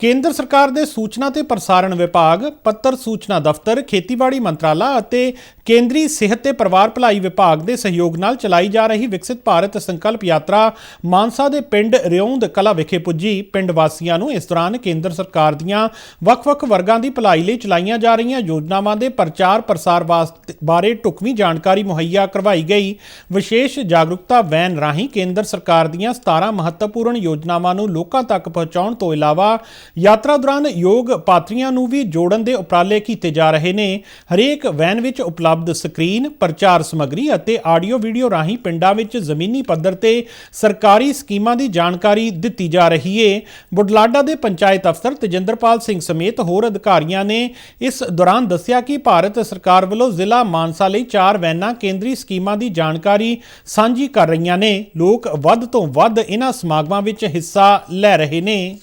ਕੇਂਦਰ ਸਰਕਾਰ ਦੇ ਸੂਚਨਾ ਤੇ ਪ੍ਰਸਾਰਣ ਵਿਭਾਗ, ਪੱਤਰ ਸੂਚਨਾ ਦਫ਼ਤਰ, ਖੇਤੀਬਾੜੀ ਮੰਤਰਾਲਾ ਅਤੇ ਕੇਂਦਰੀ ਸਿਹਤ ਤੇ ਪਰਿਵਾਰ ਭਲਾਈ ਵਿਭਾਗ ਦੇ ਸਹਿਯੋਗ ਨਾਲ ਚਲਾਈ ਜਾ ਰਹੀ ਵਿਕਸਿਤ ਭਾਰਤ ਸੰਕਲਪ ਯਾਤਰਾ ਮਾਨਸਾ ਦੇ ਪਿੰਡ ਰਿਉਂਦ ਕਲਾ ਵਿਖੇ ਪੁੱਜੀ। ਪਿੰਡ ਵਾਸੀਆਂ ਨੂੰ ਇਸ ਦੌਰਾਨ ਕੇਂਦਰ ਸਰਕਾਰ ਦੀਆਂ ਵੱਖ-ਵੱਖ ਵਰਗਾਂ ਦੀ ਭਲਾਈ ਲਈ ਚਲਾਈਆਂ ਜਾ ਰਹੀਆਂ ਯੋਜਨਾਵਾਂ ਦੇ ਪ੍ਰਚਾਰ ਪ੍ਰਸਾਰ ਵਾਸਤੇ ਬਾਰੇ ਢੁਕਵੀਂ ਜਾਣਕਾਰੀ ਮੁਹੱਈਆ ਕਰਵਾਈ ਗਈ। ਵਿਸ਼ੇਸ਼ ਜਾਗਰੂਕਤਾ ਵੈਨ ਰਾਹੀਂ ਕੇਂਦਰ ਸਰਕਾਰ ਦੀਆਂ 17 ਮਹੱਤਵਪੂਰਨ ਯੋਜਨਾਵਾਂ ਨੂੰ ਲੋਕਾਂ ਤੱਕ ਪਹੁੰਚਾਉਣ ਤੋਂ ਇਲਾਵਾ ਯਾਤਰਾ ਦੌਰਾਨ ਯੋਗ ਪਾਤਰੀਆਂ ਨੂੰ ਵੀ ਜੋੜਨ ਦੇ ਉਪਰਾਲੇ ਕੀਤੇ ਜਾ ਰਹੇ ਨੇ। ਹਰੇਕ ਵੈਨ ਵਿੱਚ ਉਪਲਬਧ ਸਕਰੀਨ, ਪ੍ਰਚਾਰ ਸਮੱਗਰੀ ਅਤੇ ਆਡੀਓ ਵੀਡੀਓ ਰਾਹੀਂ ਪਿੰਡਾਂ ਵਿੱਚ ਜ਼ਮੀਨੀ ਪੱਧਰ ਤੇ ਸਰਕਾਰੀ ਸਕੀਮਾਂ ਦੀ ਜਾਣਕਾਰੀ ਦਿੱਤੀ ਜਾ ਰਹੀ ਏ। ਬੁਢਲਾਡਾ ਦੇ ਪੰਚਾਇਤ ਅਫਸਰ ਤੇਜਿੰਦਰਪਾਲ ਸਿੰਘ ਸਮੇਤ ਹੋਰ ਅਧਿਕਾਰੀਆਂ ਨੇ ਇਸ ਦੌਰਾਨ ਦੱਸਿਆ ਕਿ ਭਾਰਤ ਸਰਕਾਰ ਵੱਲੋਂ ਜ਼ਿਲ੍ਹਾ ਮਾਨਸਾ ਲਈ ਚਾਰ ਵੈਨਾਂ ਕੇਂਦਰੀ ਸਕੀਮਾਂ ਦੀ ਜਾਣਕਾਰੀ ਸਾਂਝੀ ਕਰ ਰਹੀਆਂ ਨੇ। ਲੋਕ ਵੱਧ ਤੋਂ ਵੱਧ ਇਹਨਾਂ ਸਮਾਗਮਾਂ ਵਿੱਚ ਹਿੱਸਾ ਲੈ ਰਹੇ ਨੇ।